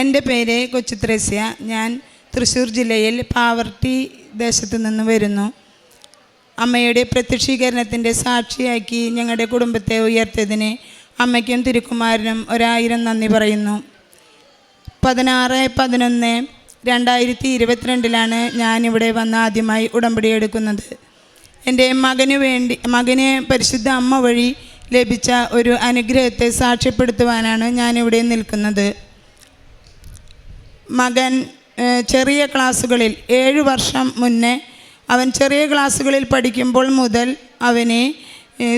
എന്റെ പേര് കൊച്ചുത്രേസ്യ ഞാൻ തൃശ്ശൂർ ജില്ലയിൽ പാവർട്ടി ദേശത്ത് നിന്ന് വരുന്നു. അമ്മയുടെ പ്രത്യക്ഷീകരണത്തിന്റെ സാക്ഷിയാക്കി ഞങ്ങളുടെ കുടുംബത്തെ ഉയർത്തിയതിന് അമ്മയ്ക്കും തിരുക്കുമാരനും ഒരായിരം നന്ദി പറയുന്നു. പതിനാറ് പതിനൊന്ന് രണ്ടായിരത്തി ഇരുപത്തിരണ്ടിലാണ് ഞാനിവിടെ വന്ന് ആദ്യമായി ഉടമ്പടി എടുക്കുന്നത്. എന്റെ മകന് വേണ്ടി മകന് പരിശുദ്ധ അമ്മ വഴി ലഭിച്ച ഒരു അനുഗ്രഹത്തെ സാക്ഷ്യപ്പെടുത്തുവാനാണ് ഞാനിവിടെ നിൽക്കുന്നത്. മകൻ ചെറിയ ക്ലാസ്സുകളിൽ ഏഴ് വർഷം മുന്നേ അവൻ ചെറിയ ക്ലാസ്സുകളിൽ പഠിക്കുമ്പോൾ മുതൽ അവന്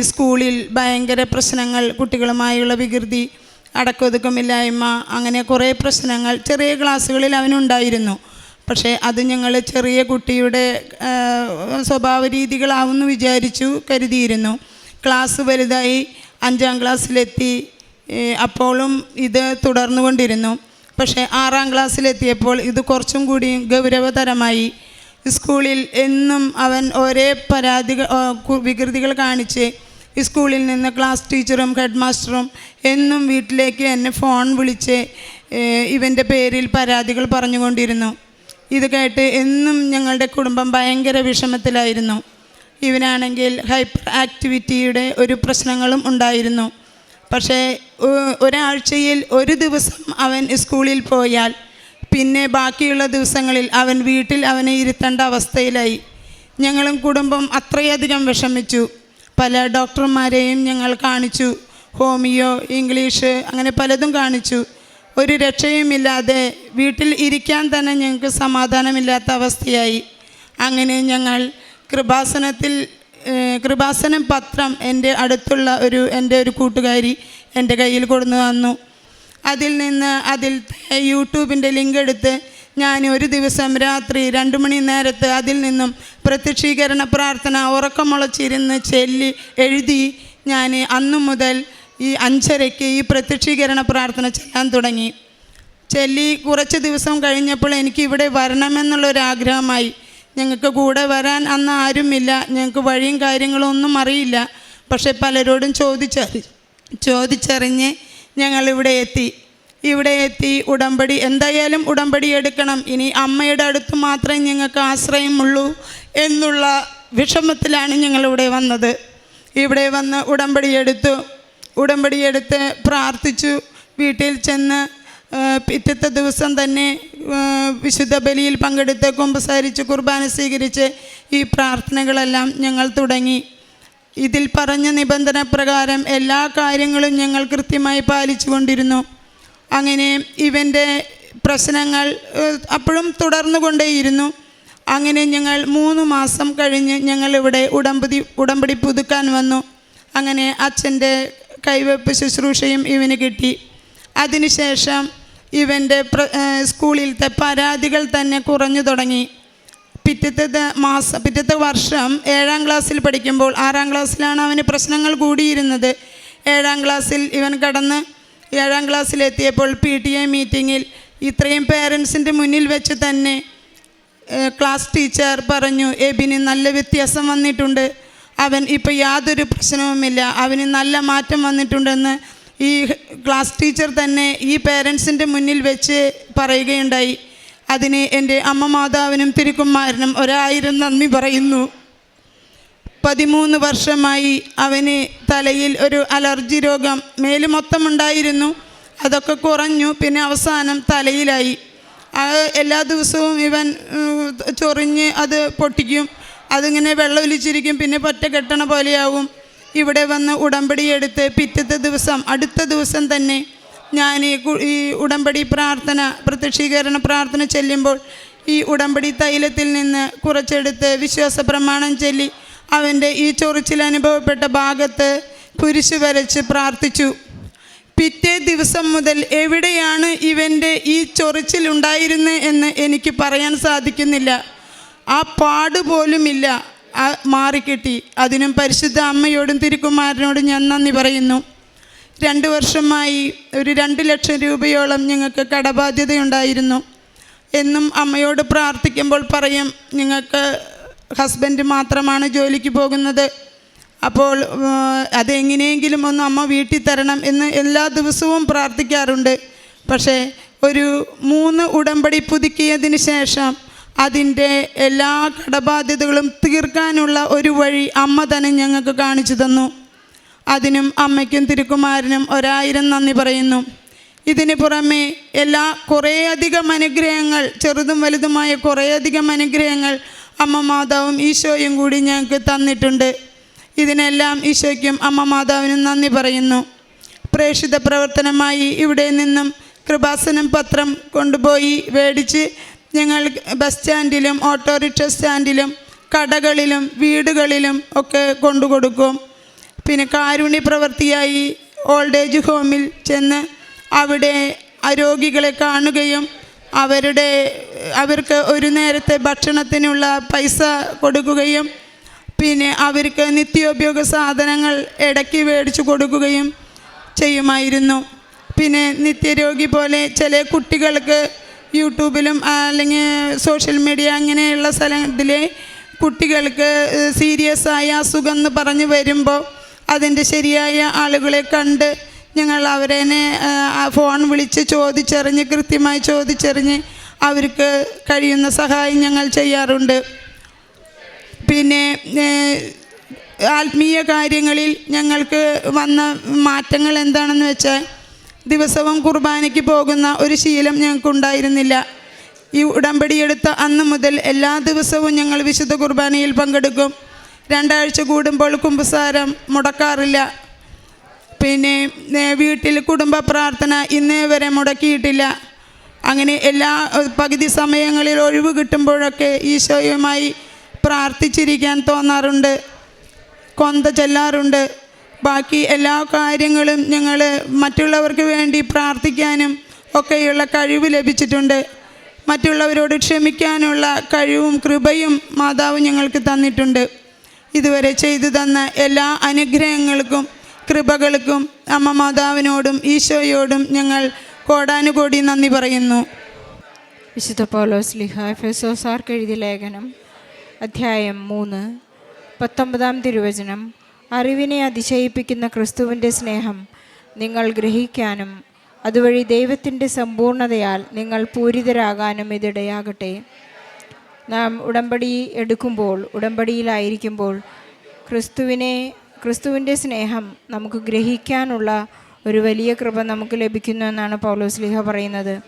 സ്കൂളിൽ ഭയങ്കര പ്രശ്നങ്ങൾ കുട്ടികളുമായുള്ള വികൃതി അടക്കൊതുക്കമില്ലായ്മ അങ്ങനെ കുറേ പ്രശ്നങ്ങൾ ചെറിയ ക്ലാസ്സുകളിൽ അവനുണ്ടായിരുന്നു പക്ഷേ അത് ഞങ്ങൾ ചെറിയ കുട്ടിയുടെ സ്വഭാവ രീതികളാവുമെന്ന് വിചാരിച്ചു കരുതിയിരുന്നു. ക്ലാസ് വലുതായി അഞ്ചാം ക്ലാസ്സിലെത്തി അപ്പോഴും ഇത് തുടർന്നുകൊണ്ടിരുന്നു. പക്ഷേ ആറാം ക്ലാസ്സിലെത്തിയപ്പോൾ ഇത് കുറച്ചും കൂടി ഗൗരവതരമായി. സ്കൂളിൽ എന്നും അവൻ ഒരേ പരാതികൾ വികൃതികൾ കാണിച്ച് സ്കൂളിൽ നിന്ന് ക്ലാസ് ടീച്ചറും ഹെഡ് മാസ്റ്ററും എന്നും വീട്ടിലേക്ക് എന്നെ ഫോൺ വിളിച്ച് ഇവന്റെ പേരിൽ പരാതികൾ പറഞ്ഞുകൊണ്ടിരുന്നു. ഇത് കേട്ട് എന്നും ഞങ്ങളുടെ കുടുംബം ഭയങ്കര വിഷമത്തിലായിരുന്നു. ഇവനാണെങ്കിൽ ഹൈപ്പർ ആക്ടിവിറ്റിയുടെ ഒരു പ്രശ്നങ്ങളും ഉണ്ടായിരുന്നു. പക്ഷേ ഒരാഴ്ചയിൽ ഒരു ദിവസം അവൻ സ്കൂളിൽ പോയാൽ പിന്നെ ബാക്കിയുള്ള ദിവസങ്ങളിൽ അവൻ വീട്ടിൽ അവനെ ഇരുത്തേണ്ട അവസ്ഥയിലായി. ഞങ്ങളും കുടുംബം അത്രയധികം വിഷമിച്ചു. പല ഡോക്ടർമാരെയും ഞങ്ങൾ കാണിച്ചു. ഹോമിയോ ഇംഗ്ലീഷ് അങ്ങനെ പലതും കാണിച്ചു. ഒരു രക്ഷയുമില്ലാതെ വീട്ടിൽ ഇരിക്കാൻ തന്നെ ഞങ്ങൾക്ക് സമാധാനമില്ലാത്ത അവസ്ഥയായി. അങ്ങനെ ഞങ്ങൾ കൃപാസനത്തിൽ കൃപാസനം പത്രം എന്റെ അടുത്തുള്ള ഒരു എന്റെ ഒരു കൂട്ടുകാരി എന്റെ കയ്യിൽ കൊടുന്നു വന്നു അതിൽ നിന്ന് അതിൽ യൂട്യൂബിന്റെ ലിങ്ക് എടുത്ത് ഞാൻ ഒരു ദിവസം രാത്രി രണ്ട് മണി നേരത്ത് അതിൽ നിന്നും പ്രത്യക്ഷീകരണ പ്രാർത്ഥന ഉറക്കമുളച്ചിരുന്ന് ചെല്ലി എഴുതി ഞാൻ അന്നു മുതൽ ഈ അഞ്ചരയ്ക്ക് ഈ പ്രത്യക്ഷീകരണ പ്രാർത്ഥന ചെയ്യാൻ തുടങ്ങി. ചെല്ലി കുറച്ച് ദിവസം കഴിഞ്ഞപ്പോൾ എനിക്ക് ഇവിടെ വരണമെന്നുള്ളൊരാഗ്രഹമായി. ഞങ്ങൾക്ക് കൂടെ വരാൻ അന്ന് ആരുമില്ല. ഞങ്ങൾക്ക് വഴിയും കാര്യങ്ങളൊന്നും അറിയില്ല. പക്ഷെ പലരോടും ചോദിച്ചറി ചോദിച്ചറിഞ്ഞ് ഞങ്ങളിവിടെ എത്തി. ഇവിടെ എത്തി. ഉടമ്പടി എന്തായാലും ഉടമ്പടി എടുക്കണം. ഇനി അമ്മയുടെ അടുത്ത് മാത്രമേ ഞങ്ങൾക്ക് ആശ്രയമുള്ളൂ എന്നുള്ള വിഷമത്തിലാണ് ഞങ്ങളിവിടെ വന്നത്. ഇവിടെ വന്ന് ഉടമ്പടി എടുത്തു. ഉടമ്പടി എടുത്ത് പ്രാർത്ഥിച്ചു. വീട്ടിൽ ചെന്ന് പിറ്റത്തെ ദിവസം തന്നെ വിശുദ്ധ ബലിയിൽ പങ്കെടുത്ത് കുമ്പസാരിച്ച് കുർബാന സ്വീകരിച്ച് ഈ പ്രാർത്ഥനകളെല്ലാം ഞങ്ങൾ തുടങ്ങി. ഇതിൽ പറഞ്ഞ നിബന്ധന പ്രകാരം എല്ലാ കാര്യങ്ങളും ഞങ്ങൾ കൃത്യമായി പാലിച്ചു കൊണ്ടിരുന്നു. അങ്ങനെ ഇവന്റെ പ്രശ്നങ്ങൾ അപ്പോഴും തുടർന്നു കൊണ്ടേയിരുന്നു അങ്ങനെ ഞങ്ങൾ മൂന്ന് മാസം കഴിഞ്ഞ് ഞങ്ങളിവിടെ ഉടമ്പടി ഉടമ്പടി പുതുക്കാൻ വന്നു. അങ്ങനെ അച്ഛന്റെ കൈവെപ്പ് ശുശ്രൂഷയും ഇവന് കിട്ടി. അതിനുശേഷം ഇവന്റെ സ്കൂളിലത്തെ പരാതികൾ തന്നെ കുറഞ്ഞു തുടങ്ങി. പിറ്റത്തെ മാസം പിറ്റത്തെ വർഷം ഏഴാം ക്ലാസ്സിൽ പഠിക്കുമ്പോൾ ആറാം ക്ലാസ്സിലാണ് അവന് പ്രശ്നങ്ങൾ കൂടിയിരുന്നത്. ഏഴാം ക്ലാസ്സിൽ ഇവൻ കടന്ന് ഏഴാം ക്ലാസ്സിലെത്തിയപ്പോൾ പി ടി എ മീറ്റിങ്ങിൽ ഇത്രയും പേരൻസിന്റെ മുന്നിൽ വെച്ച് തന്നെ ക്ലാസ് ടീച്ചർ പറഞ്ഞു എബിന് നല്ല വ്യത്യാസം വന്നിട്ടുണ്ട്. അവൻ ഇപ്പോൾ യാതൊരു പ്രശ്നവുമില്ല. അവന് നല്ല മാറ്റം വന്നിട്ടുണ്ടെന്ന് ഈ ക്ലാസ് ടീച്ചർ തന്നെ ഈ പേരൻസിന്റെ മുന്നിൽ വെച്ച് പറയുകയുണ്ടായി. അതിന് എന്റെ അമ്മ മാതാവിനും തിരുക്കുമാരനും ഒരായിരം നന്ദി പറയുന്നു. പതിമൂന്ന് വർഷമായി അവന് തലയിൽ ഒരു അലർജി രോഗം മേൽ മൊത്തം ഉണ്ടായിരുന്നു അതൊക്കെ കുറഞ്ഞു പിന്നെ അവസാനം തലയിലായി. എല്ലാ ദിവസവും ഇവൻ ചൊറിഞ്ഞ് അത് പൊട്ടിക്കും. അതിങ്ങനെ വെള്ളമൊലിച്ചിരിക്കും പിന്നെ പൊറ്റ കെട്ടണ പോലെയാവും. ഇവിടെ വന്ന് ഉടമ്പടി എടുത്ത് പിറ്റത്തെ ദിവസം അടുത്ത ദിവസം തന്നെ ഞാൻ ഈ ഉടമ്പടി പ്രാർത്ഥന പ്രത്യക്ഷീകരണ പ്രാർത്ഥന ചെല്ലുമ്പോൾ ഈ ഉടമ്പടി തൈലത്തിൽ നിന്ന് കുറച്ചെടുത്ത് വിശ്വാസ പ്രമാണം ചൊല്ലി അവന്റെ ഈ ചൊറിച്ചിൽ അനുഭവപ്പെട്ട ഭാഗത്ത് കുരിശ് വരച്ച് പ്രാർത്ഥിച്ചു. പിറ്റേ ദിവസം മുതൽ എവിടെയാണ് ഇവന്റെ ഈ ചൊറിച്ചിലുണ്ടായിരുന്നത് എന്ന് എനിക്ക് പറയാൻ സാധിക്കുന്നില്ല. ആ പാട് പോലുമില്ല. മാറിക്കിട്ടി. അതിനും പരിശുദ്ധ അമ്മയോടും തിരുക്കുമാരനോടും ഞാൻ നന്ദി പറയുന്നു. രണ്ട് വർഷമായി ഒരു രണ്ട് ലക്ഷം രൂപയോളം ഞങ്ങൾക്ക് കടബാധ്യതയുണ്ടായിരുന്നു. എന്നും അമ്മയോട് പ്രാർത്ഥിക്കുമ്പോൾ പറയും നിങ്ങൾക്ക് ഹസ്ബൻഡ് മാത്രമാണ് ജോലിക്ക് പോകുന്നത്. അപ്പോൾ അതെങ്ങനെയെങ്കിലും ഒന്ന് അമ്മ വീട്ടിൽ തരണം എന്ന് എല്ലാ ദിവസവും പ്രാർത്ഥിക്കാറുണ്ട്. പക്ഷേ ഒരു മൂന്ന് ഉടമ്പടി പുതുക്കിയതിന് ശേഷം അതിന്റെ എല്ലാ കടബാധ്യതകളും തീർക്കാനുള്ള ഒരു വഴി അമ്മ തന്നെ ഞങ്ങൾക്ക് കാണിച്ചു തന്നു. അതിനും അമ്മയ്ക്കും തിരുക്കുമാരനും ഒരായിരം നന്ദി പറയുന്നു. ഇതിന് പുറമെ എല്ലാ കുറേയധികം അനുഗ്രഹങ്ങൾ ചെറുതും വലുതുമായ കുറേയധികം അനുഗ്രഹങ്ങൾ അമ്മ മാതാവും ഈശോയും കൂടി ഞങ്ങൾക്ക് തന്നിട്ടുണ്ട്. ഇതിനെല്ലാം ഈശോയ്ക്കും അമ്മ മാതാവിനും നന്ദി പറയുന്നു. പ്രേക്ഷിത പ്രവർത്തനമായി ഇവിടെ നിന്നും കൃപാസനം പത്രം കൊണ്ടുപോയി മേടിച്ച് ഞങ്ങൾ ബസ് സ്റ്റാൻഡിലും ഓട്ടോറിക്ഷ സ്റ്റാൻഡിലും കടകളിലും വീടുകളിലും ഒക്കെ കൊണ്ടുകൊടുക്കും. പിന്നെ കാരുണ്യ പ്രവൃത്തിയായി ഓൾഡ് ഏജ് ഹോമിൽ ചെന്ന് അവിടെ രോഗികളെ കാണുകയും അവരുടെ അവർക്ക് ഒരു നേരത്തെ ഭക്ഷണത്തിനുള്ള പൈസ കൊടുക്കുകയും പിന്നെ അവർക്ക് നിത്യോപയോഗ സാധനങ്ങൾ ഇടയ്ക്ക് മേടിച്ചു കൊടുക്കുകയും ചെയ്യുമായിരുന്നു. പിന്നെ നിത്യരോഗി പോലെ ചില കുട്ടികൾക്ക് യൂട്യൂബിലും അല്ലെങ്കിൽ സോഷ്യൽ മീഡിയ അങ്ങനെയുള്ള സ്ഥലത്തിൽ കുട്ടികൾക്ക് സീരിയസ് ആയ അസുഖം എന്ന് പറഞ്ഞ് വരുമ്പോൾ അതിന്റെ ശരിയായ ആളുകളെ കണ്ട് ഞങ്ങൾ അവരെ ഫോൺ വിളിച്ച് ചോദിച്ചറിഞ്ഞ് കൃത്യമായി ചോദിച്ചറിഞ്ഞ് അവർക്ക് കഴിയുന്ന സഹായം ഞങ്ങൾ ചെയ്യാറുണ്ട്. പിന്നെ ആത്മീയ കാര്യങ്ങളിൽ ഞങ്ങൾക്ക് വന്ന മാറ്റങ്ങൾ എന്താണെന്ന് വെച്ചാൽ ദിവസവും കുർബാനയ്ക്ക് പോകുന്ന ഒരു ശീലം ഞങ്ങൾക്കുണ്ടായിരുന്നില്ല. ഈ ഉടമ്പടി എടുത്ത അന്ന് മുതൽ എല്ലാ ദിവസവും ഞങ്ങൾ വിശുദ്ധ കുർബാനയിൽ പങ്കെടുക്കും. രണ്ടാഴ്ച കൂടുമ്പോൾ കുമ്പസാരം മുടക്കാറില്ല. പിന്നെ വീട്ടിൽ കുടുംബ പ്രാർത്ഥന ഇന്നേ വരെ മുടക്കിയിട്ടില്ല. അങ്ങനെ എല്ലാ പകുതി സമയങ്ങളിൽ ഒഴിവ് കിട്ടുമ്പോഴൊക്കെ ഈശോയുമായി പ്രാർത്ഥിച്ചിരിക്കാൻ തോന്നാറുണ്ട്. കൊന്ത ചെല്ലാറുണ്ട്. ബാക്കി എല്ലാ കാര്യങ്ങളും ഞങ്ങൾ മറ്റുള്ളവർക്ക് വേണ്ടി പ്രാർത്ഥിക്കാനും ഒക്കെയുള്ള കഴിവ് ലഭിച്ചിട്ടുണ്ട്. മറ്റുള്ളവരോട് ക്ഷമിക്കാനുള്ള കഴിവും കൃപയും മാതാവ് ഞങ്ങൾക്ക് തന്നിട്ടുണ്ട്. ഇതുവരെ ചെയ്തു തന്ന എല്ലാ അനുഗ്രഹങ്ങൾക്കും കൃപകൾക്കും അമ്മ മാതാവിനോടും ഈശോയോടും ഞങ്ങൾ കോടാനുകോടി നന്ദി പറയുന്നു. വിശുദ്ധ പൗലോസ് ലിഹ എഫെസോസാർക്ക് എഴുതിയ ലേഖനം അധ്യായം മൂന്ന് പത്തൊമ്പതാം തിരുവചനം. അറിവിനെ അതിശയിപ്പിക്കുന്ന ക്രിസ്തുവിന്റെ സ്നേഹം നിങ്ങൾ ഗ്രഹിക്കാനും അതുവഴി ദൈവത്തിന്റെ സമ്പൂർണതയാൽ നിങ്ങൾ പൂരിതരാകാനും ഇതിടയാകട്ടെ. നാം ഉടമ്പടി എടുക്കുമ്പോൾ ഉടമ്പടിയിലായിരിക്കുമ്പോൾ ക്രിസ്തുവിനെ ക്രിസ്തുവിന്റെ സ്നേഹം നമുക്ക് ഗ്രഹിക്കാനുള്ള ഒരു വലിയ കൃപ നമുക്ക് ലഭിക്കുന്നു എന്നാണ് പൗലോസ് ലിഹ പറയുന്നത്.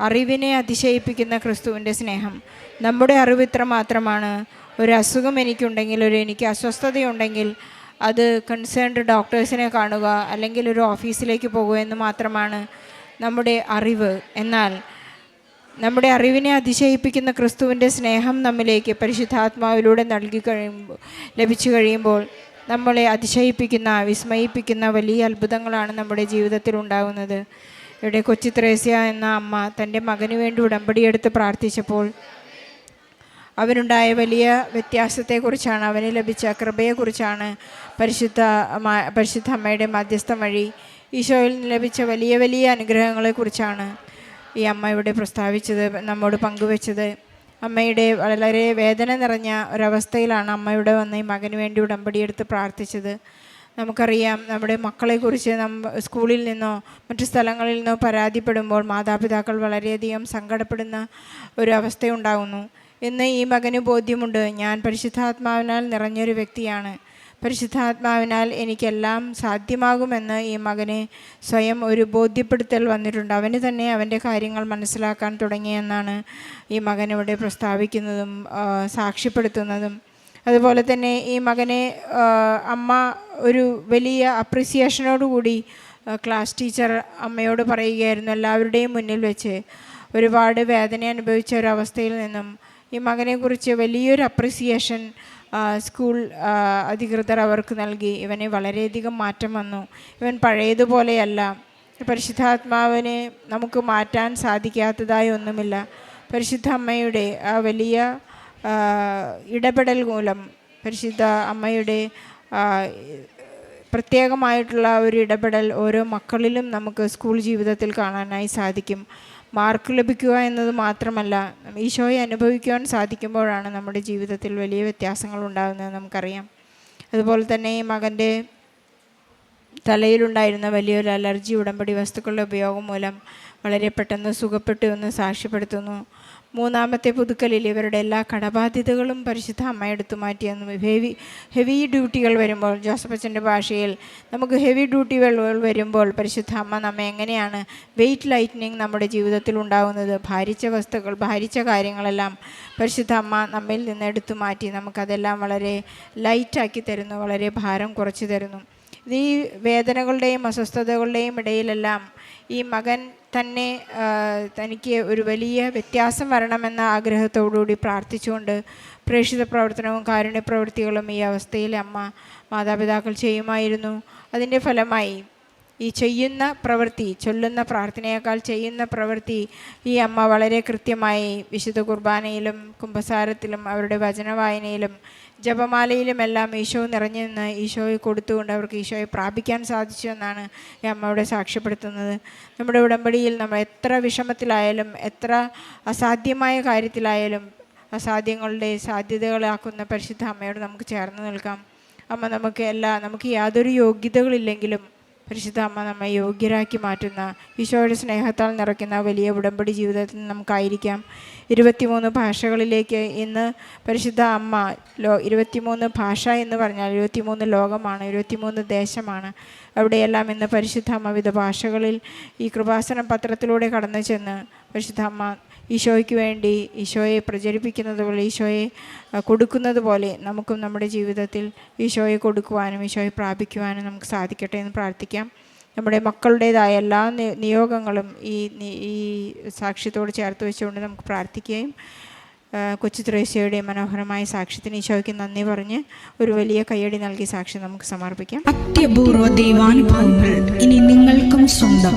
അറിവിനെ അതിശയിപ്പിക്കുന്ന ക്രിസ്തുവിന്റെ സ്നേഹം. നമ്മുടെ അറിവ് ഇത്ര മാത്രമാണ് ഒരു അസുഖം എനിക്കുണ്ടെങ്കിൽ ഒരു എനിക്ക് അസ്വസ്ഥതയുണ്ടെങ്കിൽ അത് കൺസേൺഡ് ഡോക്ടേഴ്സിനെ കാണുക അല്ലെങ്കിൽ ഒരു ഓഫീസിലേക്ക് പോകുക എന്ന് മാത്രമാണ് നമ്മുടെ അറിവ്. എന്നാൽ നമ്മുടെ അറിവിനെ അതിശയിപ്പിക്കുന്ന ക്രിസ്തുവിന്റെ സ്നേഹം നമ്മിലേക്ക് പരിശുദ്ധാത്മാവിലൂടെ നൽകി കഴിയുമ്പോൾ ലഭിച്ചു കഴിയുമ്പോൾ നമ്മളെ അതിശയിപ്പിക്കുന്ന വിസ്മയിപ്പിക്കുന്ന വലിയ അത്ഭുതങ്ങളാണ് നമ്മുടെ ജീവിതത്തിൽ ഉണ്ടാകുന്നത്. ഇവിടെ കൊച്ചി ത്രേസ്യ എന്ന അമ്മ തന്റെ മകന് വേണ്ടി ഉടമ്പടിയെടുത്ത് പ്രാർത്ഥിച്ചപ്പോൾ അവനുണ്ടായ വലിയ വ്യത്യാസത്തെക്കുറിച്ചാണ് അവന് ലഭിച്ച കൃപയെക്കുറിച്ചാണ് പരിശുദ്ധ പരിശുദ്ധ അമ്മയുടെ മധ്യസ്ഥം വഴി ഈശോയിൽ നിന്ന് ലഭിച്ച വലിയ വലിയ അനുഗ്രഹങ്ങളെക്കുറിച്ചാണ് ഈ അമ്മ ഇവിടെ പ്രസ്താവിച്ചത് നമ്മോട് പങ്കുവെച്ചത്. അമ്മയുടെ വളരെ വേദന നിറഞ്ഞ ഒരവസ്ഥയിലാണ് അമ്മ ഇവിടെ വന്ന് ഈ മകന് വേണ്ടി ഉടമ്പടി എടുത്ത് പ്രാർത്ഥിച്ചത്. നമുക്കറിയാം നമ്മുടെ മക്കളെക്കുറിച്ച് നമ്മ സ്കൂളിൽ നിന്നോ മറ്റു സ്ഥലങ്ങളിൽ നിന്നോ പരാതിപ്പെടുമ്പോൾ മാതാപിതാക്കൾ വളരെയധികം സങ്കടപ്പെടുന്ന ഒരു അവസ്ഥയുണ്ടാകുന്നു എന്ന് ഈ മകന് ബോധ്യമുണ്ട്. ഞാൻ പരിശുദ്ധാത്മാവിനാൽ നിറഞ്ഞൊരു വ്യക്തിയാണ്. പരിശുദ്ധാത്മാവിനാൽ എനിക്കെല്ലാം സാധ്യമാകുമെന്ന് ഈ മകന് സ്വയം ഒരു ബോധ്യപ്പെടുത്തൽ വന്നിട്ടുണ്ട്. അവന് തന്നെ അവന്റെ കാര്യങ്ങൾ മനസ്സിലാക്കാൻ തുടങ്ങിയെന്നാണ് ഈ മകൻ ഇവിടെ പ്രസ്താവിക്കുന്നതും സാക്ഷ്യപ്പെടുത്തുന്നതും. അതുപോലെ തന്നെ ഈ മകനെ അമ്മ ഒരു വലിയ അപ്രിസിയേഷനോടുകൂടി ക്ലാസ് ടീച്ചർ അമ്മയോട് പറയുകയായിരുന്നു എല്ലാവരുടെയും മുന്നിൽ വെച്ച്. ഒരുപാട് വേദന അനുഭവിച്ച ഒരവസ്ഥയിൽ നിന്നും ഈ മകനെ കുറിച്ച് വലിയൊരു അപ്രിസിയേഷൻ സ്കൂൾ അധികൃതർ അവർക്ക് നൽകി. ഇവനെ വളരെയധികം മാറ്റം വന്നു. ഇവൻ പഴയതുപോലെയല്ല. പരിശുദ്ധാത്മാവിനെ നമുക്ക് മാറ്റാൻ സാധിക്കാത്തതായി ഒന്നുമില്ല. പരിശുദ്ധ അമ്മയുടെ ആ വലിയ ഇടപെടൽ മൂലം പരിശുദ്ധ അമ്മയുടെ പ്രത്യേകമായിട്ടുള്ള ഒരു ഇടപെടൽ ഓരോ മക്കളിലും നമുക്ക് സ്കൂൾ ജീവിതത്തിൽ കാണാനായി സാധിക്കും. മാർക്ക് ലഭിക്കുക എന്നത് മാത്രമല്ല ഈശോയെ അനുഭവിക്കുവാൻ സാധിക്കുമ്പോഴാണ് നമ്മുടെ ജീവിതത്തിൽ വലിയ വ്യത്യാസങ്ങൾ ഉണ്ടാകുന്നത് നമുക്കറിയാം. അതുപോലെ തന്നെ ഈ മകന്റെ തലയിലുണ്ടായിരുന്ന വലിയൊരു അലർജി ഉടമ്പടി വസ്തുക്കളുടെ ഉപയോഗം മൂലം വളരെ പെട്ടെന്ന് സുഖപ്പെട്ടു എന്ന് സാക്ഷ്യപ്പെടുത്തുന്നു. മൂന്നാമത്തെ പുതുക്കലിൽ ഇവരുടെ എല്ലാ കടബാധ്യതകളും പരിശുദ്ധ അമ്മ എടുത്തു മാറ്റിയെന്നും ഹെവി ഹെവി ഡ്യൂട്ടികൾ വരുമ്പോൾ ജോസഫ് അച്ഛന്റെ ഭാഷയിൽ നമുക്ക് ഹെവി ഡ്യൂട്ടികൾ വരുമ്പോൾ പരിശുദ്ധ അമ്മ നമ്മെ എങ്ങനെയാണ് വെയിറ്റ് ലൈറ്റനിങ് നമ്മുടെ ജീവിതത്തിൽ ഉണ്ടാകുന്നത് ഭാരിച്ച വസ്തുക്കൾ ഭാരിച്ച കാര്യങ്ങളെല്ലാം പരിശുദ്ധ അമ്മ നമ്മിൽ നിന്ന് എടുത്തു മാറ്റി നമുക്കതെല്ലാം വളരെ ലൈറ്റാക്കി തരുന്നു വളരെ ഭാരം കുറച്ച് തരുന്നു. ഈ വേദനകളുടെയും അസ്വസ്ഥതകളുടെയും ഇടയിലെല്ലാം ഈ മകൻ തന്നെ തനിക്ക് ഒരു വലിയ വ്യത്യാസം വരണമെന്ന ആഗ്രഹത്തോടുകൂടി പ്രാർത്ഥിച്ചുകൊണ്ട് പ്രേക്ഷിത പ്രവർത്തനവും കാരുണ്യ പ്രവൃത്തികളും ഈ അവസ്ഥയിൽ അമ്മ മാതാപിതാക്കൾ ചെയ്യുമായിരുന്നു. അതിന്റെ ഫലമായി ഈ ചെയ്യുന്ന പ്രവൃത്തി ചൊല്ലുന്ന പ്രാർത്ഥനയേക്കാൾ ചെയ്യുന്ന പ്രവൃത്തി ഈ അമ്മ വളരെ കൃത്യമായി വിശുദ്ധ കുർബാനയിലും കുംഭസാരത്തിലും അവരുടെ വചന വായനയിലും ജപമാലയിലുമെല്ലാം ഈശോ നിറഞ്ഞു നിന്ന് ഈശോയെ കൊടുത്തുകൊണ്ട് അവർക്ക് ഈശോയെ പ്രാപിക്കാൻ സാധിച്ചു എന്നാണ് ഈ അമ്മയുടെ സാക്ഷ്യപ്പെടുത്തുന്നത്. നമ്മുടെ ഉടമ്പടിയിൽ നമ്മൾ എത്ര വിഷമത്തിലായാലും എത്ര അസാധ്യമായ കാര്യത്തിലായാലും അസാധ്യങ്ങളുടെ സാധ്യതകളാക്കുന്ന പരിശുദ്ധ അമ്മയോട് നമുക്ക് ചേർന്ന് നിൽക്കാം. അമ്മ നമുക്ക് എല്ലാ നമുക്ക് യാതൊരു യോഗ്യതകളില്ലെങ്കിലും പരിശുദ്ധ അമ്മ നമ്മെ യോഗ്യരാക്കി മാറ്റുന്ന ഈശോയുടെ സ്നേഹത്താൽ നിറയ്ക്കുന്ന വലിയ ഉടമ്പടി ജീവിതത്തിൽ നമുക്കായിരിക്കാം. ഇരുപത്തിമൂന്ന് ഭാഷകളിലേക്ക് ഇന്ന് പരിശുദ്ധ അമ്മ ലോ ഇരുപത്തിമൂന്ന് ഭാഷ എന്ന് പറഞ്ഞാൽ ഇരുപത്തിമൂന്ന് ലോകമാണ് ഇരുപത്തിമൂന്ന് ദേശമാണ്. അവിടെയെല്ലാം ഇന്ന് പരിശുദ്ധ അമ്മ വിവിധ ഭാഷകളിൽ ഈ കൃപാസന പത്രത്തിലൂടെ കടന്നു ചെന്ന് പരിശുദ്ധ അമ്മ ഈശോയ്ക്ക് വേണ്ടി ഈശോയെ പ്രചരിപ്പിക്കുന്നത് പോലെ ഈശോയെ കൊടുക്കുന്നത് പോലെ നമുക്കും നമ്മുടെ ജീവിതത്തിൽ ഈശോയെ കൊടുക്കുവാനും ഈശോയെ പ്രാപിക്കുവാനും നമുക്ക് സാധിക്കട്ടെ എന്ന് പ്രാർത്ഥിക്കാം. നമ്മുടെ മക്കളുടേതായ എല്ലാ നിയോഗങ്ങളും ഈ ഈ സാക്ഷ്യത്തോട് ചേർത്ത് വെച്ചുകൊണ്ട് നമുക്ക് പ്രാർത്ഥിക്കുകയും കൊച്ചു ത്രേസ്യയുടെ മനോഹരമായ സാക്ഷ്യത്തിന് ഈശോയ്ക്ക് നന്ദി പറഞ്ഞ് ഒരു വലിയ കയ്യടി നൽകി സാക്ഷ്യം നമുക്ക് സമർപ്പിക്കാം. അത്യപൂർവ ദൈവാനുഭവങ്ങൾ ഇനി നിങ്ങൾക്കും സ്വന്തം.